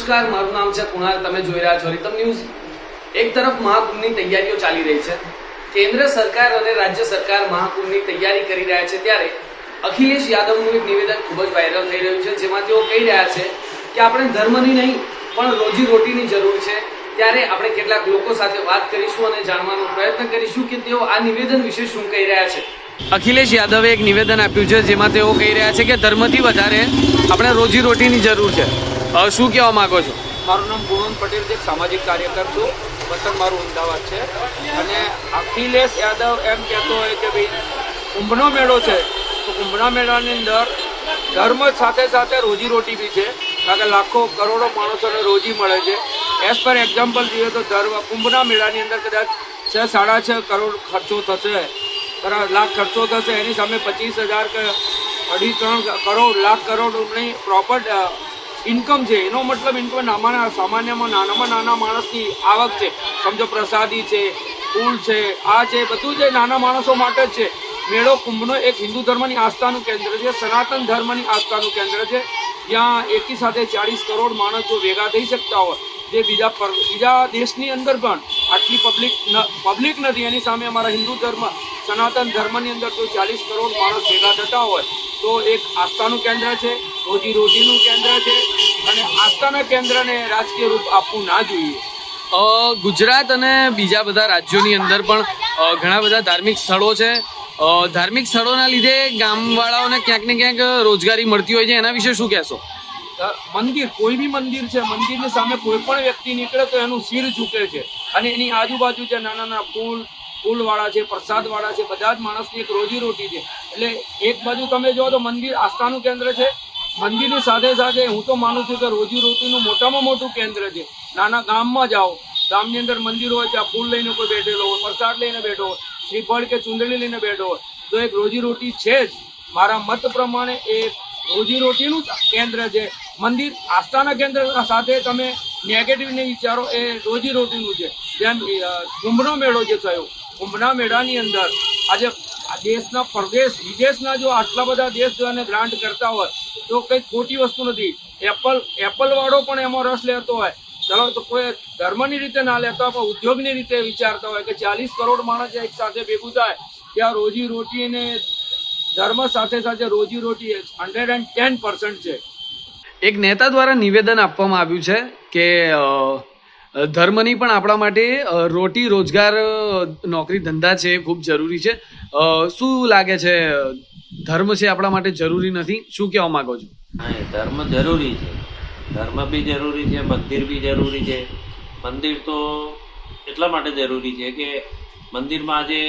નમસ્કાર, મારું નામ છે કુણાલ, તમે જોઈ રહ્યા છો રીતમ ન્યૂઝ. એક તરફ મહાકુંભની તૈયારીઓ ચાલી રહી છે. કેન્દ્ર સરકાર અને રાજ્ય સરકાર મહાકુંભની તૈયારી કરી રહ્યા છે ત્યારે અખિલેશ યાદવનું એક નિવેદન ખૂબ જ વાયરલ થઈ રહ્યું છે, જેમાં તેઓ કહી રહ્યા છે કે આપણે ધર્મની નહીં, પણ રોજી રોટીની જરૂર છે. ત્યારે આપણે કેટલાક લોકો સાથે વાત કરીશું અને જાણવાનો પ્રયત્ન કરીશું કે તેઓ આ નિવેદન વિશે શું કહી રહ્યા છે. અખિલેશ યાદવે એક નિવેદન આપ્યું છે, જેમાં તેઓ કહી રહ્યા છે કે ધર્મથી વધારે આપણે રોજી રોટીની જરૂર છે. અ, શું કહેવા માંગો છો? મારું નામ ગુણવંત પટેલ છે સામાજિક કાર્યકર છું. વતન મારું અમદાવાદ છે. અને અખિલેશ યાદવ એમ કહેતો હોય કે ભાઈ કુંભનો મેળો છે. તો કુંભના મેળાની અંદર ધર્મ સાથે સાથે રોજીરોટી બી છે. કારણ કે લાખો કરોડો માણસોને રોજી મળે છે. એઝ પર એક્ઝામ્પલ જોઈએ તો ધર્મ કુંભના મેળાની અંદર કદાચ છ સાડા છ કરોડ ખર્ચો થશે. બરાબર લાખ ખર્ચો થશે. એની સામે પચીસ હજાર કે અઢી ત્રણ કરોડ લાખ કરોડ નહીં પ્રોપર ઇન્કમ છે. એનો મતલબ ઇન્કમ નાના સામાન્યમાં નાનામાં નાના માણસની આવક છે. સમજો પ્રસાદી છે, ફૂલ છે, આ છે, બધું જે નાના માણસો માટે જ છે. મેળો કુંભનો એક હિન્દુ ધર્મની આસ્થાનું કેન્દ્ર છે, સનાતન ધર્મની આસ્થાનું કેન્દ્ર છે. જ્યાં એકી સાથે ચાળીસ કરોડ માણસ જો ભેગા થઈ શકતા હોય. જે બીજા પર, બીજા દેશની અંદર પણ આટલી પબ્લિક પબ્લિક નથી. એની સામે અમારા હિન્દુ ધર્મ, સનાતન ધર્મની અંદર જો ચાલીસ કરોડ માણસ ભેગા થતા હોય તો એક આસ્થાનું કેન્દ્ર છે રોજી રોટીનું કેન્દ્ર છે અને આસ્થાના કેન્દ્રને રાજકીય રૂપ આપવું ના જોઈએ. ગુજરાત અને બીજા બધા રાજ્યોની અંદર પણ ઘણા બધા ધાર્મિક સ્થળો છે. ધાર્મિક સ્થળોના લીધે ગામવાળાઓને ક્યાંક ને ક્યાંક રોજગારી મળતી હોય છે. એના વિશે શું કહેશો? મંદિર કોઈ બી મંદિર છે મંદિરની સામે કોઈ પણ વ્યક્તિ નીકળે તો એનું શિર ઝૂકે છે. અને એની આજુબાજુ જે નાના નાના ફૂલ ફૂલવાળા છે, પ્રસાદવાળા છે, બધા જ માણસની એક રોજીરોટી છે. એટલે એક બાજુ તમે જો તો મંદિર આસ્થાનું કેન્દ્ર છે. મંદિરની સાથે સાથે હું તો માનું છું કે રોજીરોટીનું મોટામાં મોટું કેન્દ્ર છે. નાના ગામમાં જાઓ, ગામની અંદર મંદિર હોય, ત્યાં ફૂલ લઈને કોઈ બેઠેલો હોય, પ્રસાદ લઈને બેઠો હોય, શ્રીફળ કે ચૂંદડી લઈને બેઠો હોય, તો એક રોજીરોટી છે જ. મારા મત પ્રમાણે એ રોજીરોટીનું કેન્દ્ર છે. મંદિર આસ્થાના કેન્દ્ર સાથે તમે નેગેટિવ નહીં વિચારો, એ રોજીરોટીનું છે. જેમ કુંભનો મેળો જે થયો કુંભના મેળાની અંદર આજે દેશના પરદેશ, વિદેશના જો આટલા બધા દેશ જો એને ગ્રાન્ટ કરતા હોય, તો કંઈ ખોટી વસ્તુ નથી. એપલ, એપલવાળો પણ એમાં રસ લેતો હોય. ચલો, તો કોઈ ધર્મની રીતે ના લેતા હોય, પણ ઉદ્યોગની રીતે વિચારતા હોય કે ચાલીસ કરોડ માણસ એક સાથે ભેગું થાય, ત્યાં રોજી રોટી અને ધર્મ સાથે સાથે રોજી રોટી હંડ્રેડ એન્ડ ટેન પર્સન્ટ છે. એક નેતા દ્વારા નિવેદન આપવામાં આવ્યું છે કે ધર્મની પણ આપણા માટે રોટી રોજગાર નોકરી ધંધા છે ખૂબ જરૂરી છે. શું લાગે છે ધર્મ છે આપણા માટે જરૂરી નથી? શું કહેવા માંગો છો? ધર્મ જરૂરી છે. ધર્મ બી જરૂરી છે મંદિર બી જરૂરી છે. મંદિર તો એટલા માટે જરૂરી છે કે મંદિરમાં આજે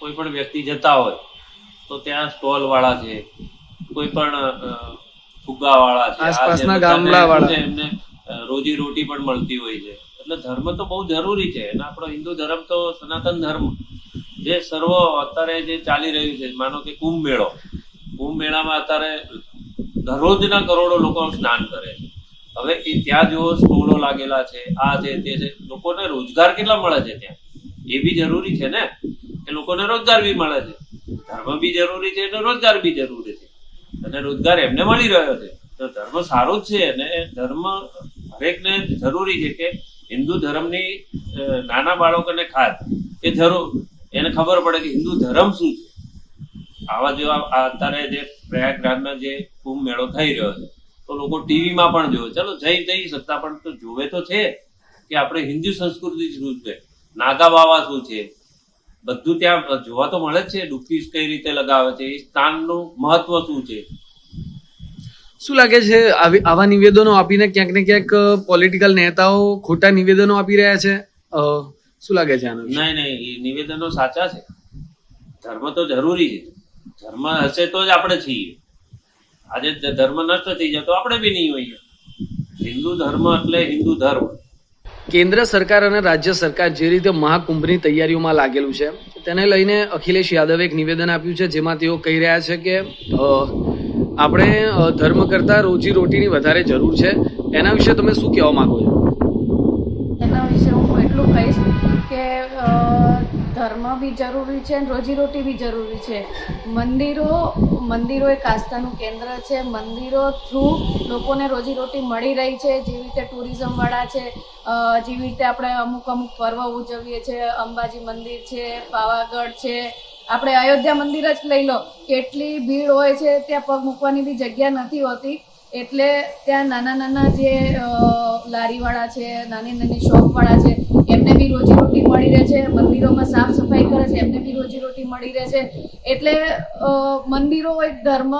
કોઈ પણ વ્યક્તિ જતા હોય તો ત્યાં સ્ટોલ વાળા છે કોઈ પણ ફુગ્ગા વાળા છે. આસપાસના ગામડાવાળા. એમને રોજી રોટી પણ મળતી હોય છે. એટલે ધર્મ તો બહુ જરૂરી છે. અને આપણો હિન્દુ ધર્મ તો સનાતન ધર્મ. જે સર્વ અત્યારે જે ચાલી રહ્યું છે, માનો કે કુંભ મેળો. કુંભ મેળામાં અત્યારે દરરોજના કરોડો લોકો સ્નાન કરે. છે હવે એ ત્યાં જો સ્ટોલો લાગેલા છે, આ છે, તે છે. લોકોને રોજગાર કેટલા મળે છે ત્યાં? એ બી જરૂરી છે ને? કે લોકોને રોજગાર બી મળે છે. ધર્મ બી જરૂરી છે અને રોજગાર બી જરૂરી છે. અને રોજગાર એમને મળી રહ્યો છે. તો ધર્મ સારો જ છે અને ધર્મ હરેકને જરૂરી છે કે હિન્દુ ધર્મની નાના બાળકોને ખાસ એ જરૂર. એને ખબર પડે કે હિન્દુ ધર્મ શું છે. આવા જેવા અત્યારે જે પ્રયાગરાજમાં જે કુંભ મેળો થઈ રહ્યો છે, તો લોકો ટીવીમાં પણ જોવે. ચલો જઈ જઈ શકતા પણ તો જોવે તો છે કે આપણે હિન્દુ સંસ્કૃતિ શું છે? નાગા બાવા શું છે? બધું ત્યાં જોવા તો મળે જ છે. ડૂબકી કઈ રીતે લગાવે છે? એ સ્થાનનું મહત્વ શું છે? શું લાગે છે આવી- આવા નિવેદનો આપીને ક્યાંક ને ક્યાંક પોલિટિકલ નેતાઓ ખોટા નિવેદનો આપી રહ્યા છે? શું લાગે છે આનું નહીં નહીં નિવેદનો સાચા છે. ધર્મ તો જરૂરી છે. ધર્મ હશે તો જ આપણે છીએ. આજે ધર્મ નષ્ટ થઈ જાય તો આપણે બી નહીં હોઈએ. હિન્દુ ધર્મ એટલે હિન્દુ ધર્મ. કેન્દ્ર સરકાર અને રાજ્ય સરકાર જે રીતે મહાકુંભની તૈયારીઓમાં લાગેલું છે તેને લઈને અખિલેશ યાદવે એક નિવેદન આપ્યું છે જેમાં તેઓ કહી રહ્યા છે કે આપણે ધર્મ કરતાં રોજી રોટીની વધારે જરૂર છે. એના વિશે તમે શું કહેવા માંગો છો? એના વિશે હું એટલું કહીશ કે ધર્મ બી જરૂરી છે અને રોજીરોટી બી જરૂરી છે. મંદિરો મંદિરો એક આસ્થાનું કેન્દ્ર છે. મંદિરો થ્રુ લોકોને રોજીરોટી મળી રહી છે. જેવી રીતે ટુરિઝમવાળા છે જેવી રીતે આપણે અમુક અમુક પર્વ ઉજવીએ છીએ. અંબાજી મંદિર છે, પાવાગઢ છે આપણે અયોધ્યા મંદિર જ લઈ લો. કેટલી ભીડ હોય છે, ત્યાં પગ મૂકવાની બી જગ્યા નથી હોતી. એટલે ત્યાં નાના નાના જે લારીવાળા છે, નાની નાની શોપવાળા છે, એમને બી રોજીરોટી મળી રહે છે. મંદિરોમાં સાફ સફાઈ કરે છે, એમને બી રોજીરોટી મળી રહે છે. એટલે મંદિરો એક ધર્મ,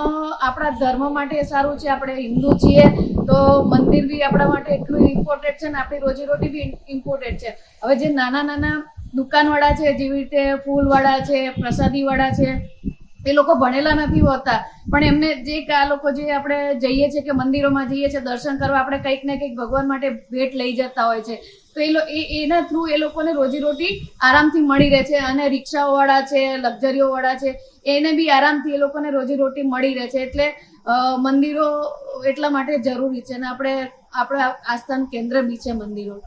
આપણા ધર્મ માટે સારું છે. આપણે હિન્દુ છીએ, તો મંદિર બી આપણા માટે એટલું ઇમ્પોર્ટન્ટ છે ને આપણી રોજીરોટી બી ઇમ્પોર્ટન્ટ છે. હવે જે નાના નાના દુકાનવાળા છે, જેવી રીતે ફૂલવાળા છે, પ્રસાદીવાળા છે, એ લોકો ભણેલા નથી હોતા. પણ એમને જે આ લોકો જે આપણે જઈએ છીએ કે મંદિરોમાં જઈએ છીએ, દર્શન કરવા આપણે કંઈક ને કંઈક ભગવાન માટે ભેટ લઈ જતા હોય છે. તો એ- એના થ્રુ એ લોકોને રોજીરોટી આરામથી મળી રહે છે. અને રિક્ષાઓવાળા છે, લક્ઝરીઓવાળા છે, એને બી આરામથી એ લોકોને રોજીરોટી મળી રહે છે. એટલે મંદિરો એટલા માટે જરૂરી છે. અને આપણે, આપણા આસ્થાનું કેન્દ્ર બી છે મંદિરો.